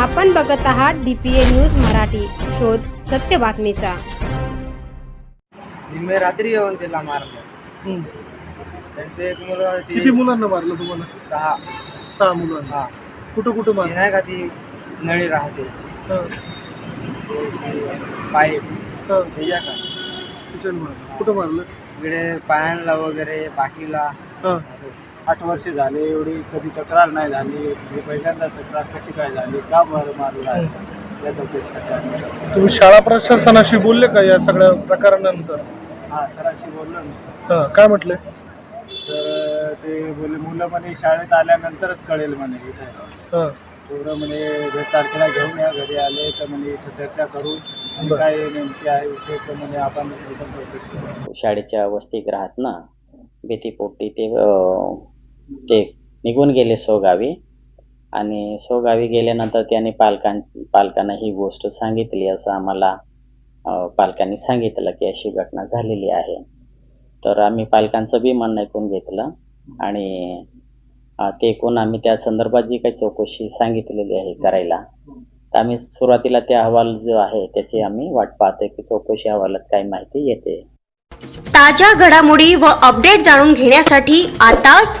आपण बघत आहात डीपीए न्यूज मराठी. शोध सत्य बातमीचा. मी रात्री येऊन तिला मारलं. हम्म. आणि ते एक मुलं ती किती मुलांना मारलं तुम्हाला? सहा. सहा मुलांना. हा. कुठं कुठं ती मारलं नाही का ती नळी राहते. हा, पाईप हा. त्याच्या का? तिच्याने मारलं कुठं मारलं? इकडे पायांना वगैरे पाठीला. हा. असं. आठ वर्ष झाले एवढी कधी तक्रार नाही झाली ही पहिल्यांदा तक्रार कशी काय झाली का बरं मारला या चौकशीसाठी आम्ही तुम्ही शाळा प्रशासनाशी बोलले का या सगळ्या प्रकारानंतर? हा सरांशी बोललो मी. हा काय म्हटले? तर ते बोलले मुलं म्हणे शाळेत आल्यानंतरच कळेल म्हणे इथे. हा. पोरं म्हणे भेट तारखेला घेऊन या घरी आले तर म्हणे इथं चर्चा करू. आणि बरं. काय नेमकी आहे विषय तर म्हणे आपण स्वतंत्र चौकशी करू. शाळेच्या वसतिगृहात ना भीतीपोटी ते अं, ते निघून गेले सोगावी. आणि सोगावी गेल्यानंतर त्याने पालकां पालकांना ही गोष्ट सांगितली असं आम्हाला पालकांनी सांगितलं की अशी घटना झालेली आहे. तर आम्ही पालकांचं बी म्हणणं ऐकून घेतलं. आणि ते ऐकून आम्ही त्या संदर्भात जी काही चौकशी सांगितलेली आहे करायला तर आम्ही सुरुवातीला ते अहवाल जो आहे त्याची आम्ही वाट पाहतोय की चौकशी अहवालात काही माहिती येते. ताज्या घडामोडी व अपडेट जाणून घेण्यासाठी आताच